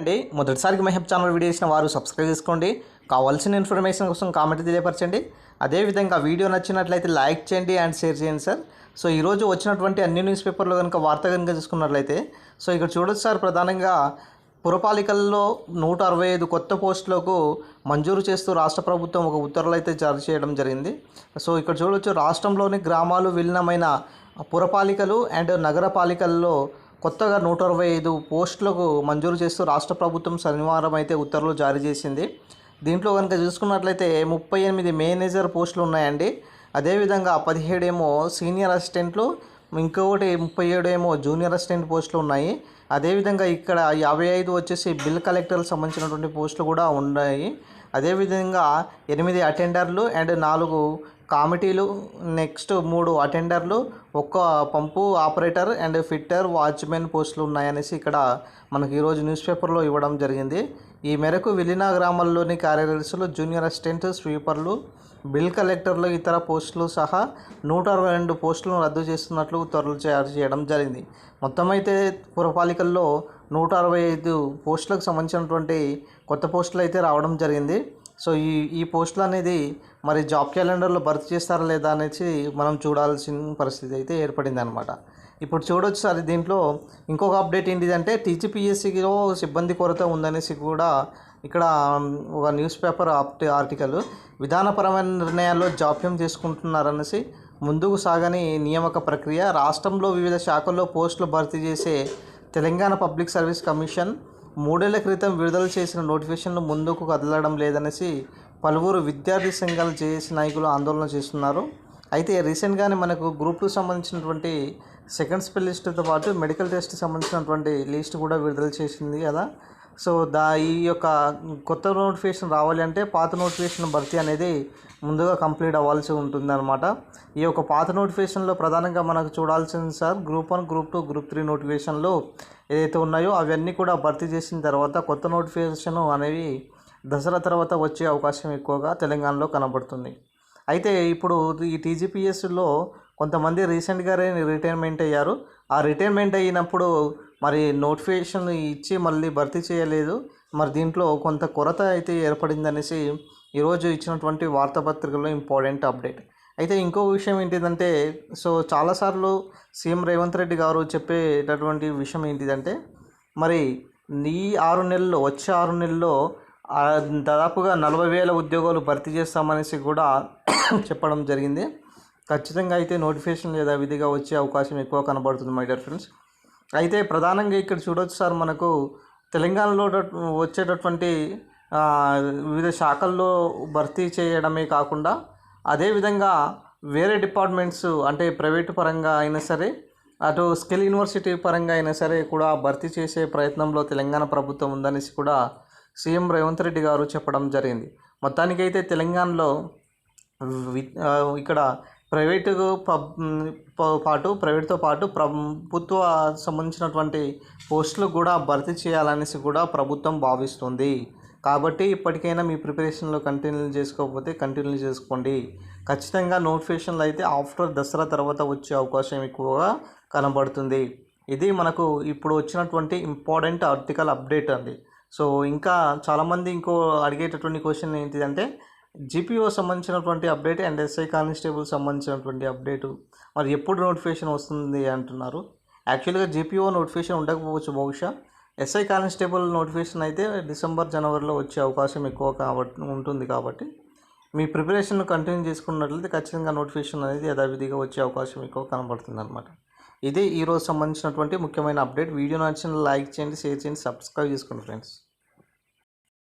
అండి. మొదటిసారికి Mehab channel video చేసిన వారు సబ్స్క్రైబ్ చేసుకోండి. కావాల్సిన ఇన్ఫర్మేషన్ కోసం కామెంట్ తెలియపరచండి. అదేవిధంగా వీడియో నచ్చినట్లయితే లైక్ చేయండి అండ్ షేర్ చేయండి సార్. సో ఈరోజు వచ్చినటువంటి అన్ని న్యూస్ పేపర్లో కనుక వార్త కనుక చూసుకున్నట్లయితే సో ఇక్కడ చూడొచ్చు సార్ ప్రధానంగా పురపాలికల్లో నూట అరవై ఐదు కొత్త పోస్టులకు మంజూరు చేస్తూ రాష్ట్ర ప్రభుత్వం ఒక ఉత్తర్వులు అయితే జారీ చేయడం జరిగింది. సో ఇక్కడ చూడొచ్చు రాష్ట్రంలోని గ్రామాలు విలీనమైన పురపాలికలు అండ్ నగరపాలికల్లో కొత్తగా నూట అరవై ఐదు పోస్టులకు మంజూరు చేస్తూ రాష్ట్ర ప్రభుత్వం శనివారం అయితే ఉత్తర్వులు జారీ చేసింది. దీంట్లో కనుక చూసుకున్నట్లయితే ముప్పై ఎనిమిది మేనేజర్ పోస్టులు ఉన్నాయండి. అదేవిధంగా పదిహేడు ఏమో సీనియర్ అసిస్టెంట్లు ఇంకొకటి ముప్పై ఏడు ఏమో జూనియర్ అసిస్టెంట్ పోస్టులు ఉన్నాయి. అదేవిధంగా ఇక్కడ యాభై ఐదు వచ్చేసి బిల్ కలెక్టర్కి సంబంధించినటువంటి పోస్టులు కూడా ఉన్నాయి. అదేవిధంగా ఎనిమిది అటెండర్లు అండ్ నాలుగు కామిటీలు నెక్స్ట్ మూడు అటెండర్లు ఒక్క pump operator and fitter watchman పోస్టులు ఉన్నాయనేసి ఇక్కడ మనకి ఈరోజు న్యూస్ పేపర్లో ఇవ్వడం జరిగింది. ఈ మేరకు విలీన గ్రామాల్లోని కార్యదర్శులు జూనియర్ అసిస్టెంట్ స్వీపర్లు బిల్ కలెక్టర్లు ఇతర పోస్టులు సహా నూట అరవై రెండు పోస్టులను రద్దు చేస్తున్నట్లు ఉత్తర్వులు జారీ చేయడం జరిగింది. మొత్తం అయితే పురపాలికల్లో నూట అరవై ఐదు పోస్టులకు సంబంధించినటువంటి కొత్త పోస్టులు అయితే రావడం జరిగింది. సో ఈ ఈ పోస్టులు అనేది మరి జాబ్ క్యాలెండర్లో భర్తీ చేస్తారా లేదా అనేసి మనం చూడాల్సిన పరిస్థితి అయితే ఏర్పడింది అనమాట ఇప్పుడు చూడొచ్చు సార్ దీంట్లో ఇంకొక అప్డేట్ ఏంటిదంటే టీజీపీఎస్సీలో సిబ్బంది కొరత ఉందనేసి కూడా ఇక్కడ ఒక న్యూస్ పేపర్ ఆర్టికల్ విధానపరమైన నిర్ణయాల్లో జాప్యం చేసుకుంటున్నారనేసి ముందుకు సాగని నియామక ప్రక్రియ రాష్ట్రంలో వివిధ శాఖల్లో పోస్టులు భర్తీ చేసే తెలంగాణ పబ్లిక్ సర్వీస్ కమిషన్ మూడేళ్ళ క్రితం విడుదల చేసిన నోటిఫికేషన్లు ముందుకు కదలడం లేదనేసి పలువురు విద్యార్థి సంఘాల జేఏసీ నాయకులు ఆందోళన చేస్తున్నారు. అయితే రీసెంట్గానే మనకు గ్రూప్ టూ సంబంధించినటువంటి సెకండ్ స్పెల్ లిస్టుతో పాటు మెడికల్ టెస్ట్కి సంబంధించినటువంటి లిస్ట్ కూడా విడుదల చేసింది కదా. సో దా ఈ యొక్క కొత్త నోటిఫికేషన్ రావాలి అంటే పాత నోటిఫికేషన్ భర్తీ అనేది ముందుగా కంప్లీట్ అవ్వాల్సి ఉంటుందన్నమాట. ఈ యొక్క పాత నోటిఫికేషన్లో ప్రధానంగా మనకు చూడాల్సింది sir group one group two group three నోటిఫికేషన్లు ఏదైతే ఉన్నాయో అవన్నీ కూడా భర్తీ చేసిన తర్వాత కొత్త నోటిఫికేషన్ అనేవి దసరా తర్వాత వచ్చే అవకాశం ఎక్కువగా తెలంగాణలో కనబడుతుంది. అయితే ఇప్పుడు ఈ టీజీపీఎస్లో కొంతమంది రీసెంట్గానే రిటైర్మెంట్ అయ్యారు. ఆ రిటైర్మెంట్ అయినప్పుడు మరి నోటిఫికేషన్ ఇచ్చి మళ్ళీ భర్తీ చేయలేదు. మరి దీంట్లో కొంత కొరత అయితే ఏర్పడిందనేసి ఈరోజు ఇచ్చినటువంటి వార్తాపత్రికలో ఇంపార్టెంట్ అప్డేట్. అయితే ఇంకో విషయం ఏంటిదంటే సో చాలాసార్లు సీఎం రేవంత్ రెడ్డి గారు చెప్పేటటువంటి విషయం ఏంటిదంటే మరి ఈ ఆరు నెలల్లో వచ్చే ఆరు నెలల్లో దాదాపుగా నలభై వేల ఉద్యోగాలు భర్తీ చేస్తామనేసి కూడా చెప్పడం జరిగింది. ఖచ్చితంగా అయితే నోటిఫికేషన్ లేదా విధిగా వచ్చే అవకాశం ఎక్కువ కనబడుతుంది మై డియర్ ఫ్రెండ్స్. అయితే ప్రధానంగా ఇక్కడ చూడవచ్చు సార్ మనకు తెలంగాణలో వచ్చేటటువంటి వివిధ శాఖల్లో భర్తీ చేయడమే కాకుండా అదేవిధంగా వేరే డిపార్ట్మెంట్స్ అంటే ప్రైవేటు పరంగా అయినా సరే అటు స్కిల్ యూనివర్సిటీ పరంగా అయినా సరే కూడా భర్తీ చేసే ప్రయత్నంలో తెలంగాణ ప్రభుత్వం ఉందనేసి కూడా సీఎం రేవంత్ రెడ్డి గారు చెప్పడం జరిగింది. మొత్తానికైతే తెలంగాణలో ఇక్కడ ప్రైవేటు పాటు ప్రైవేట్తో పాటు ప్రభుత్వ సంబంధించినటువంటి పోస్టులు కూడా భర్తీ చేయాలనేసి కూడా ప్రభుత్వం భావిస్తుంది. కాబట్టి ఇప్పటికైనా మీ ప్రిపరేషన్లో కంటిన్యూ చేసుకోకపోతే కంటిన్యూ చేసుకోండి. ఖచ్చితంగా నోటిఫికేషన్లు అయితే ఆఫ్టర్ దసరా తర్వాత వచ్చే అవకాశం ఎక్కువగా కనబడుతుంది. ఇది మనకు ఇప్పుడు వచ్చినటువంటి ఇంపార్టెంట్ ఆర్టికల్ అప్డేట్ అండి. సో ఇంకా చాలామంది ఇంకో అడిగేటటువంటి క్వశ్చన్ ఏంటిదంటే జీపీఓ సంబంధించినటువంటి అప్డేట్ అండ్ ఎస్ఐ కానిస్టేబుల్ సంబంధించినటువంటి అప్డేటు మరి ఎప్పుడు నోటిఫికేషన్ వస్తుంది అంటున్నారు? యాక్చువల్గా జీపీఓ నోటిఫికేషన్ ఉండకపోవచ్చు బహుశా. ఎస్ఐ కానిస్టేబుల్ నోటిఫికేషన్ అయితే డిసెంబర్ జనవరిలో వచ్చే అవకాశం ఎక్కువ కాబట్టి ఉంటుంది కాబట్టి మీ ప్రిపరేషన్ కంటిన్యూ చేసుకున్నట్లయితే ఖచ్చితంగా నోటిఫికేషన్ అనేది యథావిధిగా వచ్చే అవకాశం ఎక్కువ కనబడుతుంది అనమాట ఇది ఈరోజు సంబంధించినటువంటి ముఖ్యమైన అప్డేట్ వీడియో నచ్చిన లైక్ చేయండి షేర్ చేయండి సబ్స్క్రైబ్ చేసుకోండి ఫ్రెండ్స్.